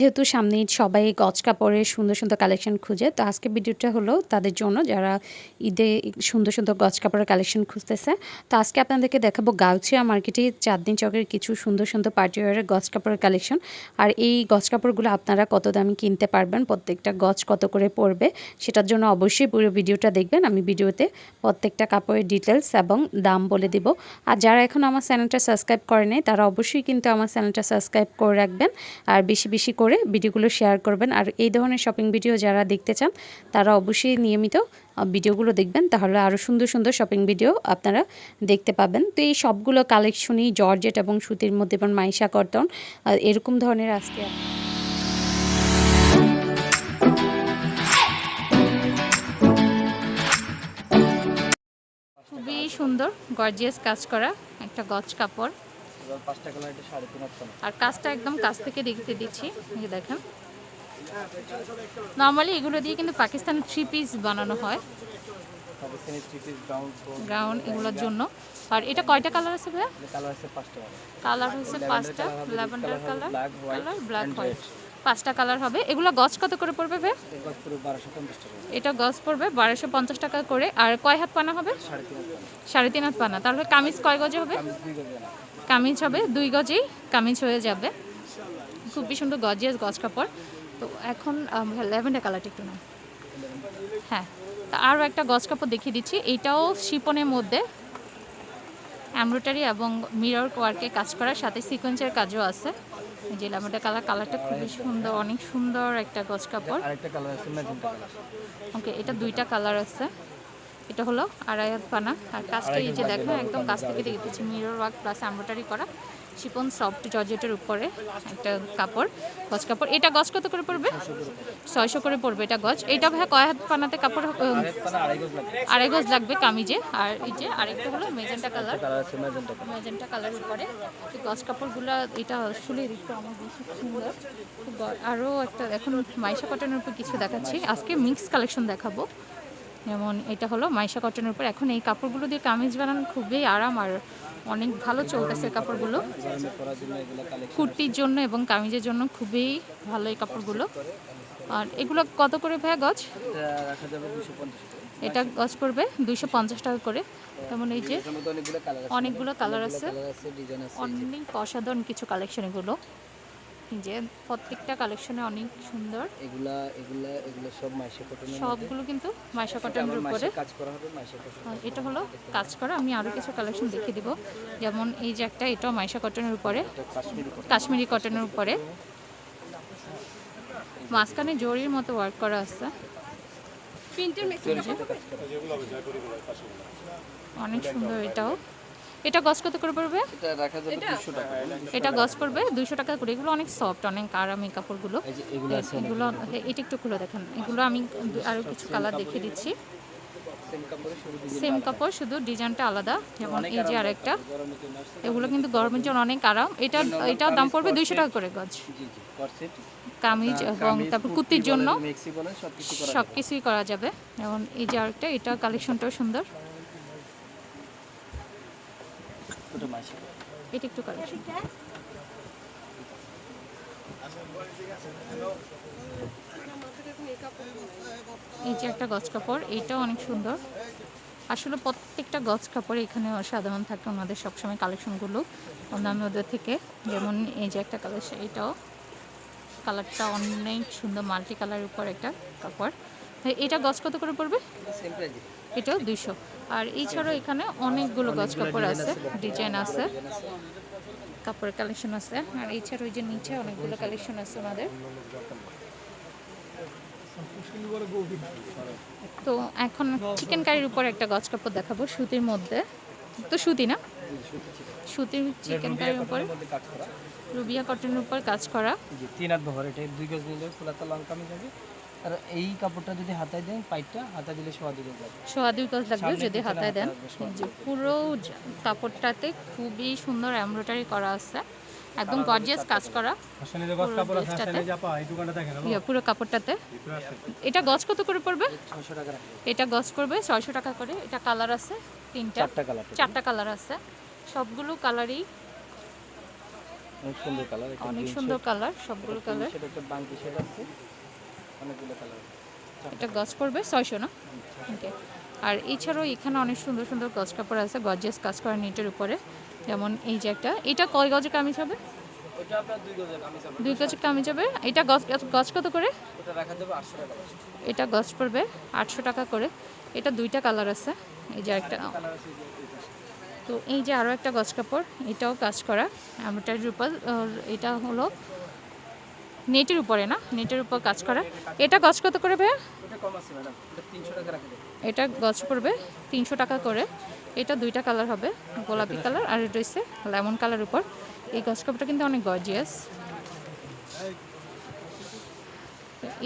যেহেতু সামনে সবাই গজ কাপড়ের সুন্দর সুন্দর কালেকশন খুঁজে, তো আজকে ভিডিওটা হলো তাদের জন্য যারা ঈদে সুন্দর সুন্দর গজ কাপড়ের কালেকশন খুঁজতেছে। তো আজকে আপনাদেরকে দেখাবো গাউছিয়া মার্কেটে চাঁদনি চকের কিছু সুন্দর সুন্দর পার্টিওয়ারের গজ কাপড়ের কালেকশন আর এই গজ কাপড়গুলো আপনারা কত দামে কিনতে পারবেন, প্রত্যেকটা গজ কত করে পড়বে, সেটার জন্য অবশ্যই পুরো ভিডিওটা দেখবেন। আমি ভিডিওতে প্রত্যেকটা কাপড়ের ডিটেলস এবং দাম বলে দিব। আর যারা এখন আমার চ্যানেলটা সাবস্ক্রাইব করে নেই তারা অবশ্যই কিন্তু আমার চ্যানেলটা সাবস্ক্রাইব করে রাখবেন। আর বেশি বেশি করে ভিডিওগুলো শেয়ার করবেন। আর এই ধরনের শপিং ভিডিও যারা দেখতে চান তারা অবশ্যই নিয়মিত ভিডিওগুলো দেখবেন। তাহলে আরও সুন্দর সুন্দর শপিং ভিডিও আপনারা দেখতে পাবেন। তো এই সবগুলো কালেকশনই জর্জেট এবং সুতির মধ্যে এবং মাইশা আহ, এরকম ধরনের আজকে খুবই সুন্দর গর্জিয়াস কাজ করা একটা গজ কাপড়। আর কাজটা একদম কাছ থেকে দেখতে দিচ্ছি। দেখেন। নর্মালি এগুলো দিয়ে কিন্তু পাকিস্তানের থ্রি পিস বানানো হয়। পাকিস্তানি গ্রাউন্ড এগুলোর জন্য। আর এটা কয়টা কালার আছে ভাইয়া? কালার আছে পাঁচটা কালার। কালার হচ্ছে পাঁচটা। Lavender colour colour black white পাঁচটা কালার হবে। এগুলো গজ কত করে পড়বে ভাই এটা গজ পড়বে বারোশো পঞ্চাশ টাকা করে। আর কয় হাত পানা হবে? সাড়ে তিন হাত সাড়ে তিন হাত পানা। তাহলে কামিজ কয় গজে হবে। কামিজ হবে দুই গজেই কামিজ হয়ে যাবে। খুবই সুন্দর গজিয়াস গজ কাপড়। তো এখন ল্যাভেন্ডার কালারটা একটু না হ্যাঁ তা আরও একটা গজ কাপড় দেখিয়ে দিচ্ছি। এইটাও শিপনের মধ্যে এমব্রয়ডারি এবং মিরর ওয়ার্কে কাজ করার সাথে সিকোয়েন্সের কাজও আছে। যে ল্যাভেন্ডার কালার কালারটা খুবই সুন্দর অনেক সুন্দর একটা গজ কাপড়। ওকে এটা দুইটা কালার আছে। এটা হলো আড়াই হাত পানা। আর কাজটা এই যে দেখো একদম কাছ থেকে দেখতেছি মিরর ওয়ার্ক প্লাস এমব্রয়ডারি করা। শিপন সফট জর্জেটের উপরে একটা কাপড় গজ কাপড়। এটা গজ কত করে পড়বে? ছয়শো করে পড়বে এটা গজ এটা ভাই কয় হাত পানাতে কাপড় আড়াই গজ লাগবে। কামিজে। আর এই যে আরেকটা হলো মেজেন্টা কালার ম্যাজেন্টা কালার উপরে। গজ কাপড়গুলো এটা আসলে একটু আমার বেশি সুন্দর আরও একটা এখন মাইশা কটনের উপর কিছু দেখাচ্ছি। আজকে মিক্স কালেকশন দেখাবো। যেমন এটা হলো মাইশা কটনের উপর। এখন এই কাপড়গুলো দিয়ে কামিজ বানানো খুবই আরাম আর অনেক ভালো চলতেছে কাপড়গুলো। কুর্তির জন্য এবং কামিজের জন্য খুবই ভালো এই কাপড়গুলো। আর এগুলো কত করে ভাইয়া গজ? এটা গজ পড়বে দুইশো পঞ্চাশ টাকা করে। তেমন এই যে অনেকগুলো কালার আছে। অনেক অসাধারণ কিছু কালেকশন এগুলো। যে প্রত্যেকটা কালেকশনে অনেক সুন্দর। এগুলা এগুলা এগুলো সব মাইশা কটনের সবগুলো কিন্তু মাইশা কটনের উপরে। কাজ করা হবে মাইশা কটন এটা হলো কাজ করা। আমি আরও কিছু কালেকশন দেখিয়ে দিব। যেমন এই যে একটা এটাও মাইশা কটনের উপরে। কাশ্মীরি কটনের উপরে। মাঝখানে জরির মতো ওয়ার্ক করা আছে। সাথে অনেক সুন্দর এটাও। এটা গজ কত করে পড়বে? এটা রাখা যাবে দুশো টাকা। এটা গজ পড়বে দুইশো টাকা করে। এগুলো অনেক সফট অনেক আরাম কাপড়গুলো। এই যে এগুলো আছে এগুলো এটা একটু খুলে দেখেন। এগুলো আমি আরও কিছু কালার দেখিয়ে দিচ্ছি। সেম কাপড়ে শুরু ডিজাইন সেম কাপড় শুধু ডিজাইনটা আলাদা। যেমন এই যে আরেকটা। এগুলো কিন্তু গরমের জন্য অনেক আরাম। এটা এটার দাম পড়বে দুইশো টাকা করে গজ জি জি করসেট কামিজ এবং তারপর কুর্তির জন্য মেক্সি সব করা সব কিছুই করা যাবে। যেমন এই যে আরেকটা এটা কালেকশনটাও সুন্দর ছোট মাইশা এটা একটু কালেকশন এই যে একটা গজ কাপড় এইটাও অনেক সুন্দর। আসলে প্রত্যেকটা গজ কাপড় এখানে সাধারণ থাকে ওনাদের সবসময় কালেকশনগুলো অন্যান্যদের থেকে। যেমন এই যে একটা কালেকশন, এটাও। কালারটা অনেক সুন্দর মাল্টি কালারের উপর একটা কাপড়। এটা গজ কত করে পড়বে? এটাও দুইশো। আর এছাড়াও এখানে অনেকগুলো গজ কাপড় আছে ডিজাইন আছে। কাপড়ের কালেকশন আছে। আর এছাড়াও ওই যে নিচে অনেকগুলো কালেকশন আছে ওনাদের তো এখন চিকেন কারির উপর একটা গজ কাপড় দেখাবো সুতির মধ্যে। তো সুতি না? সুতির চিকেন কারির উপর। রুবিয়া কটনের উপর কাজ করা। তিন হাত বহর। এটা দুই গজ নিলে ফুলাতা লং কামিজ হবে আর এই কাপড়টা যদি হাতায় দেন পাইটটা হাতা দিলে সোয়া দুই গজ লাগবে। সোয়া দুই গজ লাগবে যদি হাতায় দেন। পুরো কাপড়টাতে খুবই সুন্দর এমব্রয়ডারি করা আছে। একদম গর্জিয়াস কাজ করা। পুরো কাপড়টাতে। এটা গজ কত করে পড়বে? এটা গজ করবে ছয়শো টাকা করে। এটা কালার আছে তিনটা। চারটা কালার চারটা কালার আছে। সবগুলো কালারই অনেক সুন্দর কালার অনেক সুন্দর কালার সবগুলো কালার। একটা বাঙ্কি শেড আছে। কালার এটা গজ পড়বে ছয়শো না? ওকে। আর এছাড়াও এখানে অনেক সুন্দর সুন্দর গজ কাপড় আছে গজেস কাজ করা নেটের উপরে। যেমন এই যে একটা এটা কয় গজে কামিজ হবে? দুই গজে কামিজ হবে। এটা গজ গজ কত করে? এটা গজ পড়বে আটশো টাকা করে। এটা দুইটা কালার আছে। এই যে একটা। তো এই যে আরও একটা গজ কাপড় এটাও কাজ করা। এমব্রয়ডারির উপর এটা হলো নেটের উপরে না? নেটের উপর কাজ করা। এটা গজ কত করে ভাইয়া? এটা গজ পড়বে তিনশো টাকা করে। এটা দুইটা কালার হবে গোলাপি কালার আর এটা হচ্ছে লেমন কালার উপর। এই গজ কাপড়টা কিন্তু অনেক গর্জিয়াস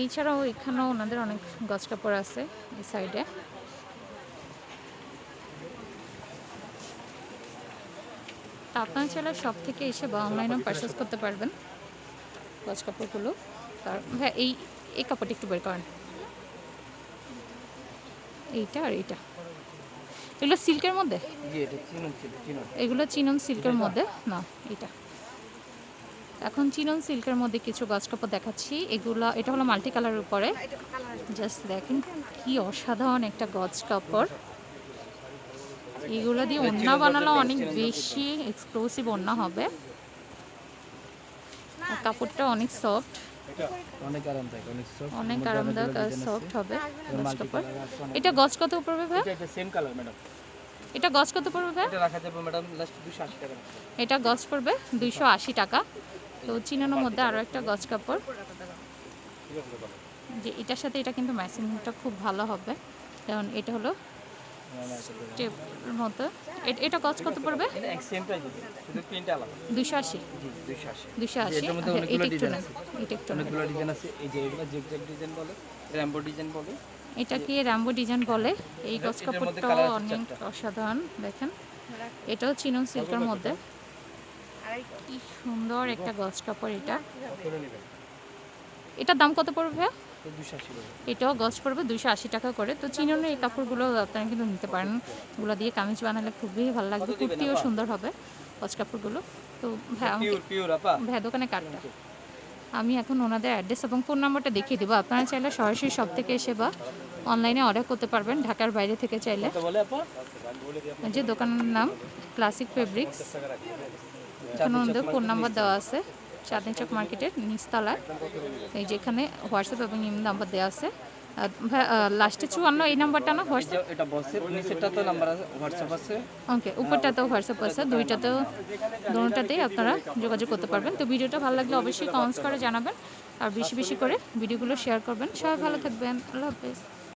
এছাড়াও এখানেও ওনাদের অনেক গজ কাপড় আছে এই সাইডে আপনার চাইলে সব থেকে এসে বা অনলাইনেও পারচেস করতে পারবেন। গজ কাপড়গুলো। তার হ্যাঁ এই এই কাপড়টা একটু বের করেন। এইটা আর এইটা। এগুলো সিল্কের মধ্যে? এগুলো চিনন সিল্কের মধ্যে? না এটা এখন চিনন সিল্কের মধ্যে কিছু গাছ কাপড় দেখাচ্ছি। এগুলো এটা হলো মাল্টি কালারের উপরে। জাস্ট দেখেন কি অসাধারণ একটা গজ কাপড় এগুলো দিয়ে ওন্না বানালে অনেক বেশি এক্সক্লুসিভ ওন্না হবে। কাপড়টা অনেক সফট অনেক আরামদায়ক অনেক সফট অনেক আরামদায়ক আর সফট হবে গজ কাপড়। এটা গজ কত পড়বে ভাই? এটা এটা সেম কালার ম্যাডাম এটা গজ কত পড়বে ভাই? এটা রাখা যাবে ম্যাডাম লাস্ট টাকা। এটা গজ পড়বে দুইশো আশি টাকা। তো চিনানোর মধ্যে আরও একটা গজ কাপড়। যে এটার সাথে এটা কিন্তু ম্যাচিংটা খুব ভালো হবে। যেমন এটা হলো স্টেপের মতো এটা গজ কত পড়বে? দুশো আশি। আশি। এটা র্যাম্বো ডিজাইন বলে এটাকে র্যাম্বো ডিজাইন বলে? এই colour আছে অনেক অসাধারণ দেখেন। এটাও চিনন সিল্কের মধ্যে। কি সুন্দর একটা গজ কাপড় এটা। এটার দাম কত পড়বে এটাও গজ পড়বে দুশো আশি টাকা করে। তো চিননের এই কাপড়গুলো আপনারা কিন্তু নিতে পারেন। এগুলো দিয়ে কামিজ বানালে খুবই ভালো লাগবে কুর্তিও সুন্দর হবে গজ কাপড়গুলো। তো ভাই দোকানে কাটটা আমি এখন ওনাদের অ্যাড্রেস এবং ফোন নাম্বারটা দেখিয়ে দেবো। আপনারা চাইলে সরাসরি সব থেকে এসে বা অনলাইনে অর্ডার করতে পারবেন ঢাকার বাইরে থেকে চাইলে। যে দোকানের নাম ক্লাসিক ফেব্রিক্স এখানে ওনাদের ফোন নাম্বার দেওয়া আছে। চাঁদনি চক মার্কেটের নিচতলায় এই যেখানে হোয়াটসঅ্যাপ এবং ইম নাম্বার দেওয়া আছে। লাস্টে চুয়ান্ন এই নাম্বারটা না হোয়াটসঅ্যাপ? এটা- এটা নিচেরটা তো নাম্বার আছে হোয়াটসঅ্যাপ আছে। ওকে উপরটাতেও হোয়াটসঅ্যাপ আছে দুইটাতেও দুটাতেই আপনারা যোগাযোগ করতে পারবেন। তো ভিডিওটা ভালো লাগলে অবশ্যই কমেন্টস করে জানাবেন আর বেশি বেশি করে ভিডিওগুলো শেয়ার করবেন। সবাই ভালো থাকবেন আল্লাহ হাফেজ।